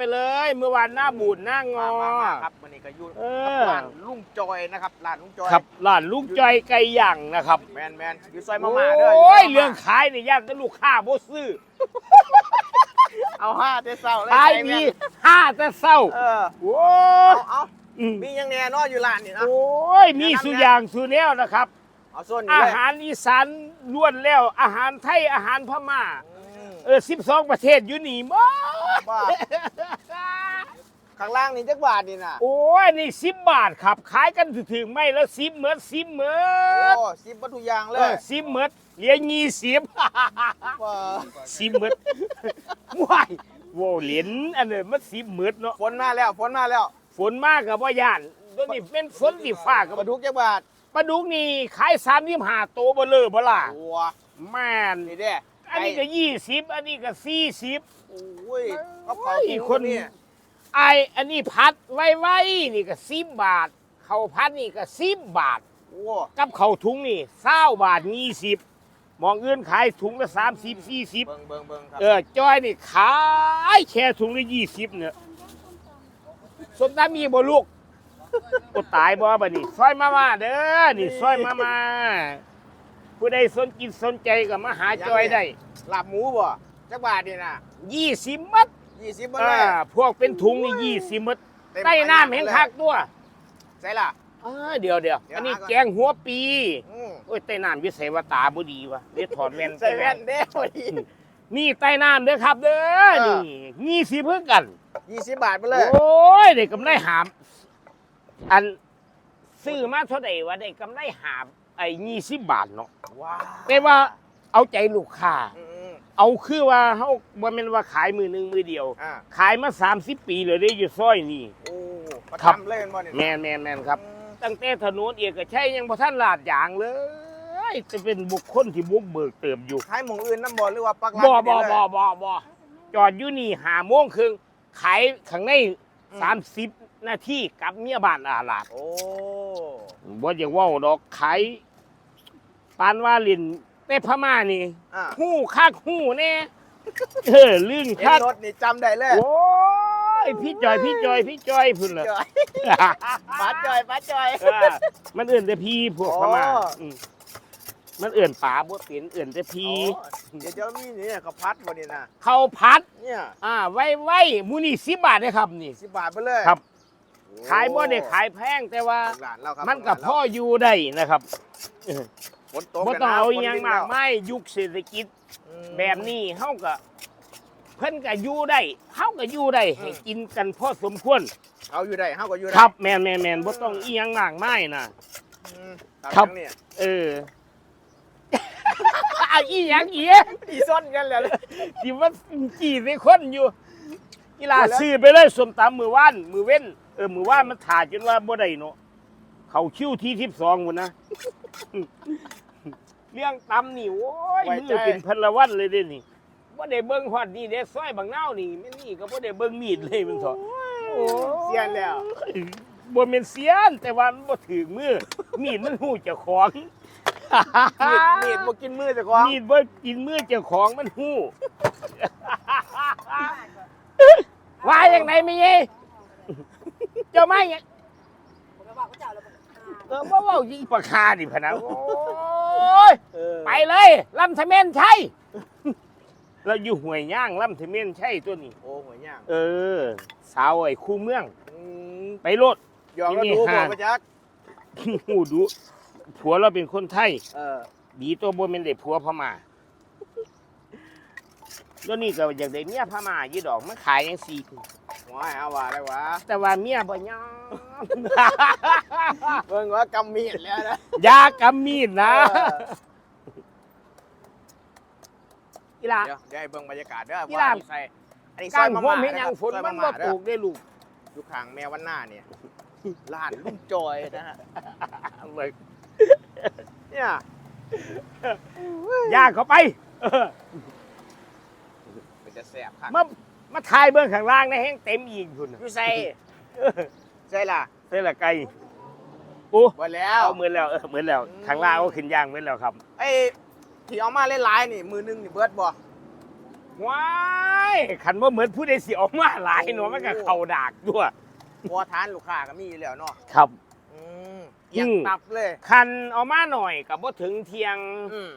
ไปเลย เมื่อวานหน้าบูดหน้างอ มามามาครับวันนี้ก็อยู่เอกับอร้านลุงจอยนะครับร้านลุงจอยครับร้านลูกจอยไก่ย่างนะครับแมนแมนอยู่ซอยมาม่าเด้อโอ้ยยู่ซเรื่องมาม่าขายเนี่ยย่านแต่ลูกค้าบ่ซื้อเอาห้าเจ้าเศร้าเลยขายใจแม่ดีนห้าแต่เศร้าเออโอ้เอายเอาอืมมียังแน่นอนอยู่ร้านนี่นะโอ้ยมีสุอย่างสุแนวนะครับ เอาส้นนี่อาเลยหารอีสานล้วนแล้ว อาหารไทยอาหารพม่า อืมเออ12ประเทศอยู่นี่หมด บ้าข้างล่างนี่จักบาทนี่น่ะ โอ้ยนี่สิบบาทครับขายกันถึงๆไม่แล้วสิบเหมือนสิบเหมือโอ้นสิบวัตถุกอย่างเลเอยอสิบเหมือนเหรียญยี่สิบ ว้าสิบเหมือนว้ายโว้เหรียญอันนี้มันสิบเหมือนเนาะฝนมาแล้วฝนมาแล้วฝนมากกับว่าย่านตัวนี้เป็นฝนที่ฟ้ากับปลาดุกจักบาทปลาดุกนี่ขายสามสิบห้าโตวเบลอเบล่าตัวแม่นนี่เด้ อันนี้ก็ยี่สิบอันนี้ก็สี่สิบ โอ้ยเขาเขาอีกคนนี่ไออันนี้พัดไว้ไว้นี่ก็สิบบาทเขาวพัดนี่ก็สิบบาท โอ้กับเขาวถุงนี่เศร้าบาทยี่สิบมองเอื่นขายถุงละสามสิบสี่สิบเบิ่งเบิ่งเบิ่งครับเออจอยนี่ขายแค่ถุงละยี่สิบเนี่ยสมตามีบ่ลูกก็ตายบ่บัดนี้ซอยมามาเด้อนี่ซอยมามา ผู้ใดสนกินสนใจก็มาหาจอยได้ลาบหมูบ่จักบาทนี่น่ะยี่สิบมัดยี่สิบบ่อ่าเลยพวกเป็นถุงนี่ยี่สิบมัดเต็มใต้น้ำแห่งคักตัวใช่ล่ะเออเดี๋ยวเดี๋ยวเดี๋ยวอันนี้หาก่อน แกงหัวปีอืมโอ้ยใต้น้ำวิสัยวาตาบ่ดีวะเดี๋ยวถอดแว่นใส่แว่นเด้พอดีนี่ใต้น้ำเด้อครับ เด้อเออนี่ยี่สิบเพื่อกัน ยี่สิบบาทไปเลยโอ้ยได้กำไรหาม อันซื้อมาเท่าไหร่วะได้กำไรหาม ไอ้ยี่สิบบาทเนาะว้าวแต่ว่าเอาใจลูกค้า อืมเอาคือว่าเฮาบ่แม่นว่าขายมือหนึงมือเดียวอ่าขายมา 30 ปีเลยได้อยู่ซอยนี่ โอ้ประครับจำเลยแม่นบ่เนี่ยแม่นแม่นแม่นครับ อืมตั้งแต่ถนนเอกชัยยังบ่ทันลาดยางเลย จะเป็นบุคคลที่บุกเบิกเติมอยู่ขายหมองอื่นน้ำบ่หรือว่าปักหลักบ่อยู่บ่นี่เลยบ่บ่บ่จอดอยู่นี่หาโมงครึ่งขายข้างในอืมสามสิบนาทีกลับเมียบ้านอาลาดโอ้บ่อยากเว้าดอกขาย ปานว่าลินแต่พม่านี่อ่า หู้คักหู้แน่เออลื่นเห็นคักรถนี่จำได้เลยโอ้ยพี่จอยพี่จอยพี่จอยพุ่นล่ะจอยป้าจอยป้าจอยเออมันเอื่นแต่พี่พวกพม่าอ๋ออื มมันเอื่นป๋าบ่เป็นเอื่นแต่พี่โอ้เดี๋ยวจะมีนี่เขาพัดบ่นี่นะเขาพัด เนี่ยอ่า ไว้ไว้มูนี่สิบบาทนะครับนี่ สิบบาทไปเลยครับ โอ้ขายบ่ได้ขายแพงแต่ว่า ลูกหลานเราครับมันกับพ่ออยู่ได้นะครับเออ ฝนตกบ่กันต้องนะเอาฝอนหยังวิ่มากแล้วมายยุคเศรษฐกิจอืมแบบนี้เฮาก็เพิ่นก็อยู่ได้เฮาก็อยู่ได้ให้อืมกินกันพอสมควรเอาอยู่ได้เฮาก็อยู่ได้ครับแม่นแม่นแม่นบ่ต้องอีหยังมากมายนะ อืมครับทางเนี่ยเออเอาอีหยังอีกอีซ่อนกันแล้วที่ว่ากี่สิคนอยู่กีฬาซื้อไปเลยสมตำมือว่านมือเว้นเออมือว่านมันถ่าจนว่าบ่ได้เนาะ เขาคิวที่12พุ่นนะ เรื่องตำนี่โอ้ยมือเป็นพลวันเลยเด้นี่บ่ได้เบิ่งฮอดนี่เด้ซอยบางนาวนี่แม่นนี่ก็บ่ได้เบิ่งมีดเลยมันเถอะโอ้เสียนแล้วบ่แม่นเสียน แต่ว่ามันบ่ถึงมือ มีดมันหูเจ้าของ มีดมีดบ่กินมือเจ้าของมีดบ่กินมือเจ้าของมันหูว่าอย่างไรไม่เย่เจ้าไม่ยังผมก็บอกว่า เจ้าเราบอกเออว่าเว่ายิงปากคาดิพะนะโอ้ยเออไปเลยลำทะเมนใช่เราอยู่ห่วยย่างลำทะเมนใช่ตัวนี้ โอ้หัวย่างเออ สาวไอ้คู่เมือง อืมไปโลดหยอกแล้วนี่ดูห่าบ่ประจักษ์หูดูผัวเราเป็นคนไทย เออดีตัวบนเป็นเด็กผัวพม่าแล้วนี่ก็อยากได้เมียพม่ายี่ดอกมันขายยังสี่ ว้ายเอาว่าได้วะแต่ว่าเมียบ่ยอม เบิ่งว่ากำมีดแล้วนะยากำมีดนะเอออีหลาเดี๋ยวเดี๋ยวให้เบิ่งบรรยากาศเด้อที่ว่าร้านมีใส่อันนี้ซกาอยรมาหัวม่าเห็นยังฝนซอยมันมาบ่ม่าเด้ตอกได้ลูกอยู่ข้างแม่วันหน้าเนี่ยร้านลุงจอยนะฮะเนี่ยยากเข้าไปเออมันจะแสบครับมา มาถ่ายเบื้องข้างล่างในะแห้งเต็มอีกพุ่นน่ะอยู่ใส่ใส่ล่ะเท่าละไกลโอ้หมดแล้ว เอาเหมือนแล้วเออเหมือนแล้วข้างล่างก็ขึ้นย่างเหมือนแล้วครับไอ้ที่เอามาหลายๆนี่มือหนึงนี่เบิดบ่ว้ายขันว่าเหมือนผู้ใดสิออกมาหลายเนาะมันก็เข้าดากด้วยพอทานลูกค้าก็มีอยู่แล้วเนาะครับ อืมเอียงอืม ตับเลย คันเอามาหน่อยกับบ่ถึงเที่ยง อืม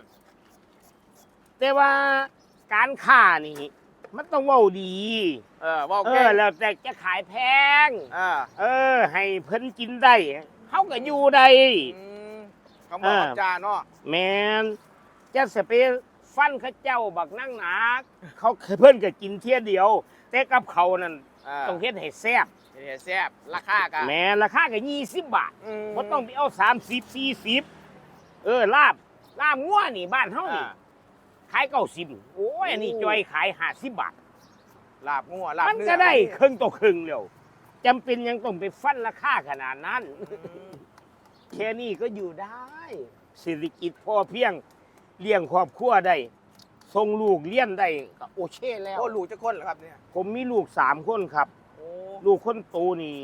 แต่ว่าการค้านี่ มันต้องเว้าดี เออว่าเอแก่อแล้วแต่จะขายแพง อ่าเออ ให้เพิ่นกินได้เฮาก็อยู่ได้ อืมเขาบอกจาเนาะแมนจะสเปฟันเข้าเจ้าบักนั่งหนาเขาเพิ่นก็กินเที่ยเดียว แต่กับเขานั่นอ่าต้องเฮ็ดให้แซ่บเฮ็ดแซ่บราคากันแหมราคาก็20บาทมบ่ต้องไปเอา30 40เออลาบลาบงัวนี่บ้านเฮานี่อ่า ขาย90โอ้ยอันนี้โอ้จอยขาย50บาท ลาบงัวลาบมันเนื้อก็ได้ครึ่งต่อครึ่งแล้วจำเป็นยังต้องไปฟันราคาขนาดนั้นอืมแค่นี้ก็อยู่ได้เศรษฐกิจพอเพียงเลี้ยงครอบครัวได้ส่งลูกเลี้ยนได้ก็โอเคแล้ว โอ้ลูกจะคนเหรอครับเนี่ย ผมมีลูกสามคนครับ โอ้ลูกคนโตนี่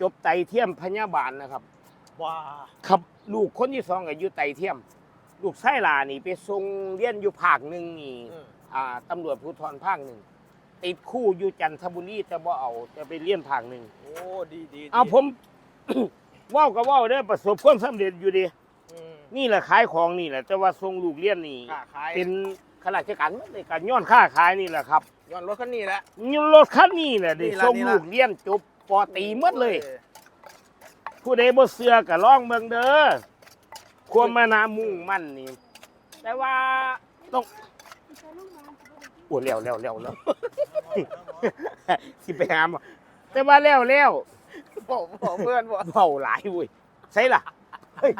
จบไตเทียมพยาบาลนะครับ ว้าครับลูกคนที่สองก็อยู่ไตเทียม ลูกไส้ลานี่ไปส่งเรียนอยู่ภาคหนึ่งนี่อืมอ่าตำรวจภูธรภาคหนึ่งติดคู่อยู่จันทบุรีแต่บ่เอาจะไปเรียนภาคหนึ่งโอ้ดีดีดีเอาผมเว้าก็เว้าได้อประสบความสำเร็จอยู่ดีอืม นี่แหละขายของนี่แหละ แต่ว่าส่งลูกเรียนนี่ค้าขาย เป็นข้าราชการหมดในการย้อนค่าขายนี่แหละครับย้อนรถคันนี้แหละ ยรถคันนี้แหละได้นี่ล่ะส่งนี่ล่ะ ลูกเรียนจบปอตรีหมดเลย ผู้ใดบ่เสือก็ลองเบิ่งเด้อ ความมานามุ่งมั่นนี่ แต่ว่าต้องโอ้แล้วแล้วแล้วแล้วสิไปหาหมอแต่ว่าแล้วแล้วบอกบอกเพื่อนบอกเบาหลายเว้ยใช่ล่ะเฮ้ย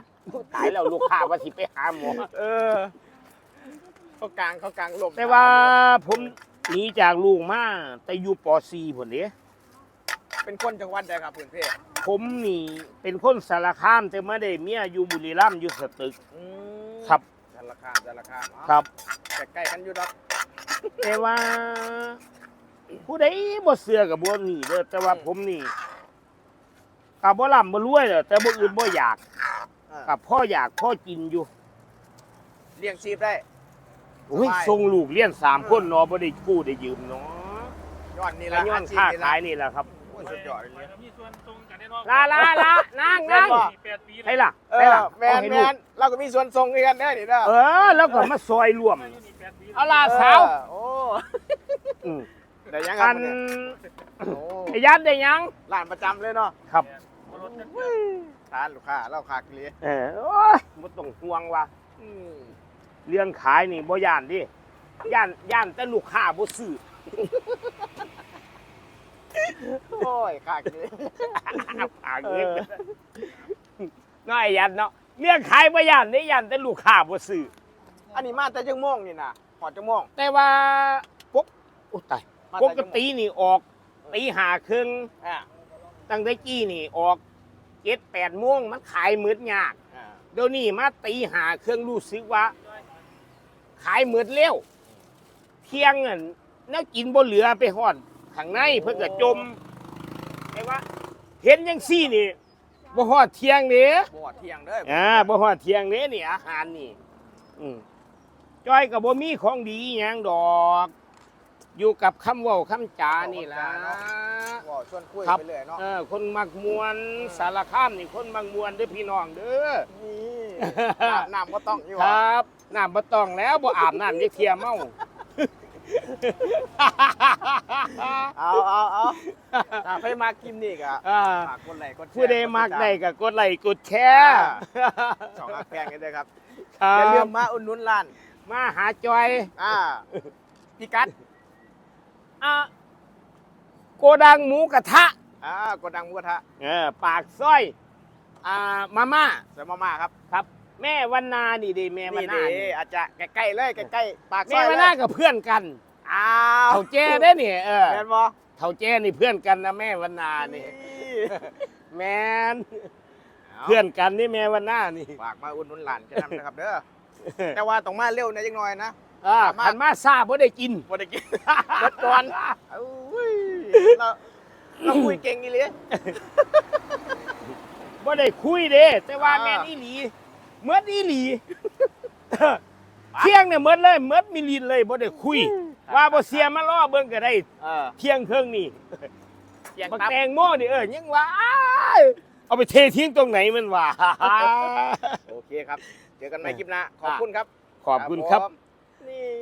ตายแล้วลูกค้าว่าสิไปหาหมอเออเขากลางเขากลางลมแต่ว่าผมหนีจากลูกมาแต่อยู่ป .4 พุ่นเด้ เป็นคนจังหวัดใดครับเพื่อนเพ่ผมนี่เป็นคนสารคาม แต่ไม่ได้เมียอยู่บุรีรัมย์อยู่สตึกอืมครับสารคามสารคามครับใกล้ๆกันอยู่ดอกแต่ว่า ผู้ใดบ่เสือกับบ่หนีเด้อแต่ว่าผมนี่กับบ่ร่ำบ่รวยเด้อแต่บ่อื่นบ่อยากอ่ากับพ่ออยากพ่อกินอยู่เลี้ยงชีพได้ โอ้ยสบาย ส่งลูกเลี้ยงสามคนเนาะบ่ได้กู้ได้ยืมเนาะย้อนนี่แล้ละวย้อนชีพค้านี่ละขายนี่แหละครับ โอ้ยสุดยอดเลยเนี่ยมีส่วนตรงกันแน่นอนลาลาลานางนางแปดปีใช่ล่ะเอใช่อล่ะแมนเอาให้แมลูกนเราก็มีส่วนทรงกันแน่นี่เด้อเออ แล้วก็มาซอยรวม เอาล่ะเออสาวโอ้อืมได้ยังครัอับนเนี่ยโอ้ไอ้ยัดได้ยัง ร้านประจำเลยเนาะครับทานลูกค้าเราคากิเลสเออโอ้ยบ่ต้องห่วงว่ะอืมเรื่องขายนี่บ่ย่านดิย่านย่านแต่ลูกค้าบ่ซื้อ โอ้ยคากิเลสผากเงินน้อยยันเนาะเรื่องขายบ่ย่านนี่ย่านแต่ลูกค้าบ่ซื้ออันนี้มาแต่จังม่วงนี่นะหอดจังม่วงแต่ว่าปกโอ้ตายมาปแต่กจังม่วงตินี่ออกตีห้าครึ่งอ่าตั้งแต่กี้นี่ออกเจ็ดแปดโมงมันขายมืดยากอ่าเดี๋ยวนี้มาตีหาเครื่องรู้สึกว่า ขายหมืดเร็วเที่ยงอะน่ากินบ่เหลือไปหอด ข้างในเพิ่นก็จมไอ้ว่า เห็นยังซี่นี่บ่ฮอดเที่ยงเด้บอดเที่ยงเด้ออ่าบ่ฮอดเที่ยงเด้นี่อาหารนี่ อืมจ้อยก็บ่มีของดีหยังดอก อยู่กับคำเว้าคำจานี่ล่ะ บ่ชวนคุยครับ ไปเรื่อยเนาะเออคนมักมวนสารคามนี่คนมักมวนเด้อพี่น้องเด้อ นี่ น้ำน้ำก็ต้องอยู่คอะรับน้ำบ่ต้องแล้วบ่อาบน้ำยักเทียเมา เอาเอาเอาถ้าไปมากินนี่ก็อ่าฝากกดไลค์กดแชร์ผู้ใดมักได้ก็กดไลค์กดแชอ่าร์สองอักแพงกันเลยครับครัอย่าลืมบมาอุดหนุนร้าน มาหาจอย อ่าพิกัดอะโกดังหมูกระทะอ่ากดดังหมูกระทะเออปากซอย อ่ามาม่า ใส่มาม่าครับ ครับ แม่วันนานี่ดิแม่วันนี่นาดีนี่อาจจะใกล้ๆเลยใกล้ๆปากซแม่อยวันเลนายกับเพื่อนกันอ้าวเฒ่าแจ้ได้เนี่ยเออแม่นบ่เฒ่าแจ้นี่เพื่อนกันนะแม่วันนานี่แมนเพื่อนกันนี่แม่วันนานี่ฝากมาอุดหนุนร้านจะนำนะครับเด้อแต่ว่าต้องมาเร็วนะจังหน่อยนะอ่าสามารถขันมาซาบ่ได้กิน บ่ได้กิน รถก่อนอุ้ยเราเราคุยเก่งอีหลี บ่ได้คุยเด้แต่ว่าอ่าแม่นอีหลี เมื่ออีหลีเที่ยงเนี่ยเมื่อเลยเมื่อมิลินเลยบ่ได้คุยคว่าบ่เสียมาล่อเบิ่งก็ได้เออเที่ยงครึ่งนี่เสียงบักตับแตงโมนี่เออยังว่าอ้ายเอาไปเททิ้งตรงไหนมันว่าโอเคครับ เจอกันใหม่คลิปหน้าขอบคุณครับ ขอบคุณครับผมนี่